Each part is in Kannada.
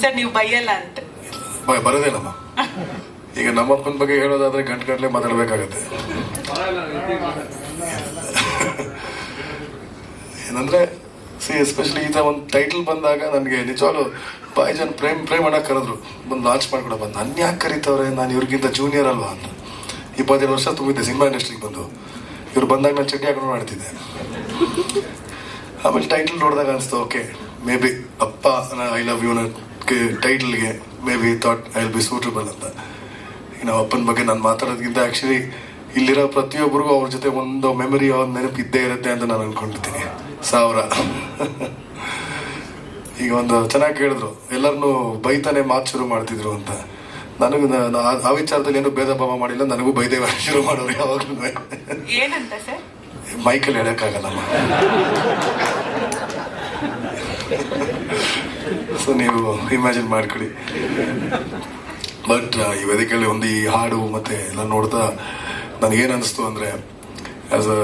ಸರ್ ನೀವು ಬೈಯಲ್ಲ ಅಂತ. ಬ- ಈಗ ನಮ್ಮಪ್ಪನ ಬಗ್ಗೆ ಹೇಳೋದಾದ್ರೆ ಗಂಟು ಗಂಟ್ಲೆ ಮಾತಾಡ್ಬೇಕಾಗತ್ತೆ. ಏನಂದ್ರೆ ಸಿ ಎಸ್ಪೆಷಲಿ ಈ ಥರ ಒಂದು ಟೈಟಲ್ ಬಂದಾಗ ನನಗೆ ನಿಜವಾಗ್ಲು ಬಾಯ್ ಜನ ಪ್ರೇಮ್ ಪ್ರೇಮ್ ಅಣ್ಣ ಕರೆದ್ರು, ಬಂದು ಲಾಂಚ್ ಮಾಡ್ಕೊಡ ಬಂದು. ನನ್ನ ಯಾಕೆ ಕರೀತವ್ರೆ? ನಾನು ಇವ್ರಿಗಿಂತ ಜೂನಿಯರ್ ಅಲ್ವಾ? ಅಂತ. ಇಪ್ಪತ್ತೈದು ವರ್ಷ ತುಂಬಿದ್ದೆ, ಸಿನಿಮಾ ಇಂಡಸ್ಟ್ರಿಗೆ ಬಂದು. ಇವ್ರು ಬಂದಾಗ ನಾನು ಚಟ್ನಿ ಹಾಕೊಂಡು ಮಾಡ್ತಿದ್ದೆ. ಆಮೇಲೆ ಟೈಟಲ್ ನೋಡಿದಾಗ ಅನಿಸ್ತು okay maybe Appa I love you ಟೈಟಲ್ಗೆ maybe thought I will be suitable ಅಂತ. ಇನ್ನು ಅಪ್ಪನ ಬಗ್ಗೆ ನಾನು ಮಾತಾಡೋದಕ್ಕಿಂತ ಆ್ಯಕ್ಚುಲಿ ಇಲ್ಲಿರೋ ಪ್ರತಿಯೊಬ್ಬರಿಗೂ ಅವ್ರ ಜೊತೆ ಒಂದು ಮೆಮರಿ ಒಂದು ನೆನಪು ಇದ್ದೇ ಇರುತ್ತೆ ಅಂತ ನಾನು ಅನ್ಕೊಂಡಿರ್ತೀನಿ ಸಾವಿರ. ಈಗ ಒಂದು ಚೆನ್ನಾಗಿ ಕೇಳಿದ್ರು ಎಲ್ಲರನ್ನೂ ಬೈತಾನೆ ಮಾತು ಶುರು ಮಾಡ್ತಿದ್ರು ಅಂತ. ನನಗೂ ಆ ವಿಚಾರದಲ್ಲಿ ಏನು ಭೇದ ಭಾವ ಮಾಡಿಲ್ಲ ನನಗೂ ಬೈದೇ ಶುರು ಮಾಡೋರು ಯಾವಾಗಲೂ. ಮೈಕಲ್ಲಿ ಹೇಳಕ್ಕಾಗಲ್ಲಮ್ಮ ಸೊ ನೀವು ಇಮ್ಯಾಜಿನ್ ಮಾಡ್ಕೊಳ್ಳಿ. ಬಟ್ ಈ ವೇದಿಕೆಯಲ್ಲಿ ಒಂದು ಈ ಹಾಡು ಮತ್ತೆ ಎಲ್ಲ ನೋಡ್ತಾ ನನಗೇನು ಅನಿಸ್ತು ಅಂದರೆ ಆ್ಯಸ್ ಅ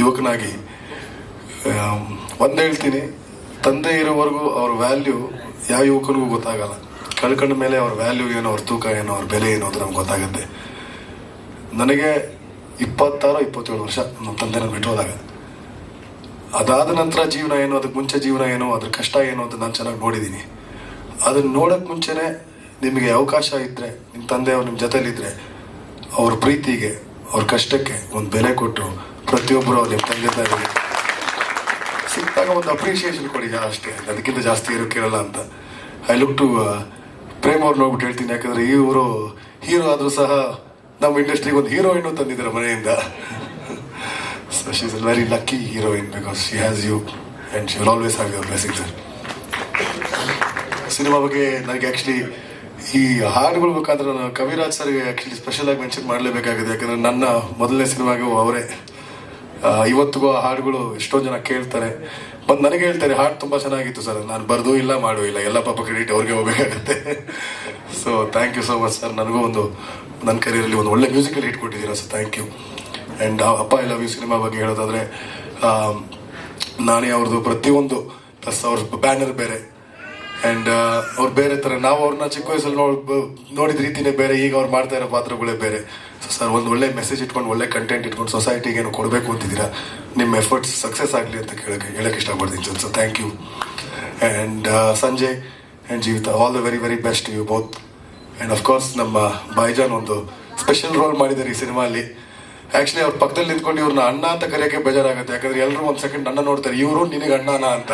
ಯುವಕನಾಗಿ ಒಂದೇ ಹೇಳ್ತೀನಿ. ತಂದೆ ಇರೋವರೆಗೂ ಅವ್ರ ವ್ಯಾಲ್ಯೂ ಯಾವ ಯುವಕನಿಗೂ ಗೊತ್ತಾಗಲ್ಲ. ಕಳ್ಕೊಂಡ ಮೇಲೆ ಅವ್ರ ವ್ಯಾಲ್ಯೂ ಏನೋ, ಅವ್ರ ತೂಕ ಏನೋ, ಅವ್ರ ಬೆಲೆ ಏನೋ ಅಂತ ನಮ್ಗೆ ಗೊತ್ತಾಗುತ್ತೆ. ನನಗೆ ಇಪ್ಪತ್ತಾರು, ಇಪ್ಪತ್ತೇಳು ವರ್ಷ ನಮ್ಮ ತಂದೆನ ಬಿಟ್ಟು ಹೋದಾಗ. ಅದಾದ ನಂತರ ಜೀವನ ಏನು, ಅದಕ್ಕೆ ಮುಂಚೆ ಜೀವನ ಏನು, ಅದ್ರ ಕಷ್ಟ ಏನು ಅಂತ ನಾನು ಚೆನ್ನಾಗಿ ನೋಡಿದ್ದೀನಿ ಅದನ್ನ ನೋಡೋಕೆ ಮುಂಚೆನೆ ನಿಮಗೆ ಅವಕಾಶ ಇದ್ದರೆ ನಿಮ್ಮ ತಂದೆಯವ್ರು ನಿಮ್ಮ ಜೊತೆಲಿದ್ದರೆ ಅವ್ರ ಪ್ರೀತಿಗೆ, ಅವ್ರ ಕಷ್ಟಕ್ಕೆ ಒಂದು ಬೆಲೆ ಕೊಟ್ಟರು ಪ್ರತಿಯೊಬ್ಬರು ನಿಮ್ಮ ತಂದೆ ತಾಯಿ ಸಿಕ್ಕಾಗ ಒಂದು ಅಪ್ರಿಷಿಯೇಷನ್ ಕೊಡಿ ಅಷ್ಟೇ. ಅದಕ್ಕಿಂತ ಜಾಸ್ತಿ ಇರೋಕ್ಕಿರಲ್ಲ ಅಂತ. ಐ ಲುಕ್ ಟು ಪ್ರೇಮ್ ಅವ್ರು ನೋಡ್ಬಿಟ್ಟು ಹೇಳ್ತೀನಿ. ಯಾಕಂದ್ರೆ ಇವರು ಹೀರೋ ಆದರೂ ಸಹ ನಮ್ಮ ಇಂಡಸ್ಟ್ರಿಗೆ ಒಂದು ಹೀರೋಯಿನ್ ತಂದಿದ್ದಾರೆ ಮನೆಯಿಂದ. So she is a very lucky heroine because she has you and she will always have your blessing sir cinema ಬಗ್ಗೆ ನನಗೆ ಆ್ಯಕ್ಚುಲಿ ಈ ಹಾಡುಗಳು ಬೇಕಾದ್ರೆ ನಾನು ಕವಿರಾಜ್ ಸರ್ಗೆ ಆ್ಯಕ್ಚುಲಿ ಸ್ಪೆಷಲ್ ಆಗಿ ಮೆನ್ಷನ್ ಮಾಡಲೇಬೇಕಾಗಿದೆ. ಯಾಕಂದ್ರೆ ನನ್ನ ಮೊದಲನೇ ಸಿನಿಮಾಗೂ ಅವರೇ. ಇವತ್ತಿಗೂ ಆ ಹಾಡುಗಳು ಎಷ್ಟೋ ಜನ ಕೇಳ್ತಾರೆ. ಮತ್ತು ನನಗೆ ಹೇಳ್ತಾರೆ, ಹಾಡು ತುಂಬ ಚೆನ್ನಾಗಿತ್ತು ಸರ್. ನಾನು ಬರ್ದು ಇಲ್ಲ, ಮಾಡು ಇಲ್ಲ. ಎಲ್ಲ ಪಾಪ ಕ್ರೆಡಿಟ್ ಅವ್ರಿಗೆ ಹೋಗಬೇಕಾಗತ್ತೆ. So thank you so much sir ನನಗೂ ಒಂದು, ನನ್ನ ಕರಿಯರಲ್ಲಿ ಒಂದು ಒಳ್ಳೆ ಮ್ಯೂಸಿಕಲ್ ಹಿಟ್ ಕೊಟ್ಟಿದ್ದೀರಾ sir thank you and Appa I love you cinema ಬಗ್ಗೆ ಹೇಳೋದಾದ್ರೆ ನಾನೇ ಅವ್ರದ್ದು ಪ್ರತಿಯೊಂದು ಪ್ಲಸ್ ಅವ್ರ ಬ್ಯಾನರ್ ಬೇರೆ. ಆ್ಯಂಡ್ ಅವ್ರು ಬೇರೆ ಥರ ನಾವು ಅವ್ರನ್ನ ಚಿಕ್ಕ ವಯಸ್ಸಲ್ಲಿ ನೋಡ್ ನೋಡಿದ ರೀತಿನೇ ಬೇರೆ, ಈಗ ಅವ್ರು ಮಾಡ್ತಾ ಇರೋ ಪಾತ್ರಗಳೇ ಬೇರೆ. ಸೊ ಸರ್ ಒಂದು ಒಳ್ಳೆ ಮೆಸೇಜ್ ಇಟ್ಕೊಂಡು, ಒಳ್ಳೆ ಕಂಟೆಂಟ್ ಇಟ್ಕೊಂಡು ಸೊಸೈಟಿಗೆ ಏನು ಕೊಡಬೇಕು ಅಂತಿದ್ದೀರಾ? ನಿಮ್ಮ ಎಫರ್ಟ್ಸ್ ಸಕ್ಸಸ್ ಆಗಲಿ ಅಂತ ಕೇಳಕ್ಕೆ, ಹೇಳಕ್ಕೆ ಇಷ್ಟಪಡ್ತೀನಿ sir so thank you and Sanje and Jeevitha all the very very best you both and of course ನಮ್ಮ ಬೈಜಾನ್ ಒಂದು ಸ್ಪೆಷಲ್ ರೋಲ್ ಮಾಡಿದ್ದಾರೆ ಈ ಸಿನಿಮಾಲಿ ಆ್ಯಕ್ಚುಲಿ ಅವ್ರ ಪಕ್ಕದಲ್ಲಿ ನಿಂತ್ಕೊಂಡು ಇವ್ರನ್ನ ಅಣ್ಣ ಅಂತ ಕರೆಯೋಕ್ಕೆ ಬೇಜಾರಾಗುತ್ತೆ. ಯಾಕಂದ್ರೆ ಎಲ್ಲರೂ ಒಂದು ಸೆಕೆಂಡ್ ಅಣ್ಣ ನೋಡ್ತಾರೆ. ಇವರು ನಿನಗೆ ಅಣ್ಣನ ಅಂತ.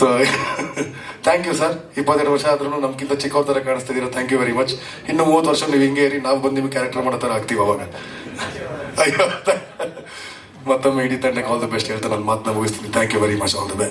ಸೊ ಥ್ಯಾಂಕ್ ಯು ಸರ್ ಇಪ್ಪತ್ತೆರಡು ವರ್ಷ ಆದ್ರೂ ನಮ್ಗಿಂತ ಚಿಕ್ಕವ್ರ ಥರ ಕಾಣಿಸ್ತಿದ್ದೀರಾ? ಥ್ಯಾಂಕ್ ಯು ವೆರಿ ಮಚ್ ಇನ್ನು ಮೂವತ್ತು ವರ್ಷ ನೀವು ಹಿಂಗೆ ಇರಿ, ನಾವು ಬಂದು ನಿಮ್ಗೆ ಕ್ಯಾರೆಕ್ಟರ್ ಮಾಡೋ ಥರ ಆಗ್ತೀವಿ ಅವಾಗ. ಅಯ್ಯೋ. ಮತ್ತೊಮ್ಮೆ ಇಡೀ ತಂಡಕ್ಕೆ ಆಲ್ ದ ಬೆಸ್ಟ್ ಹೇಳ್ತಾ ನನ್ನ ಮಾತನ್ನ ಮುಗಿಸ್ತೀನಿ. Thank you very much all the best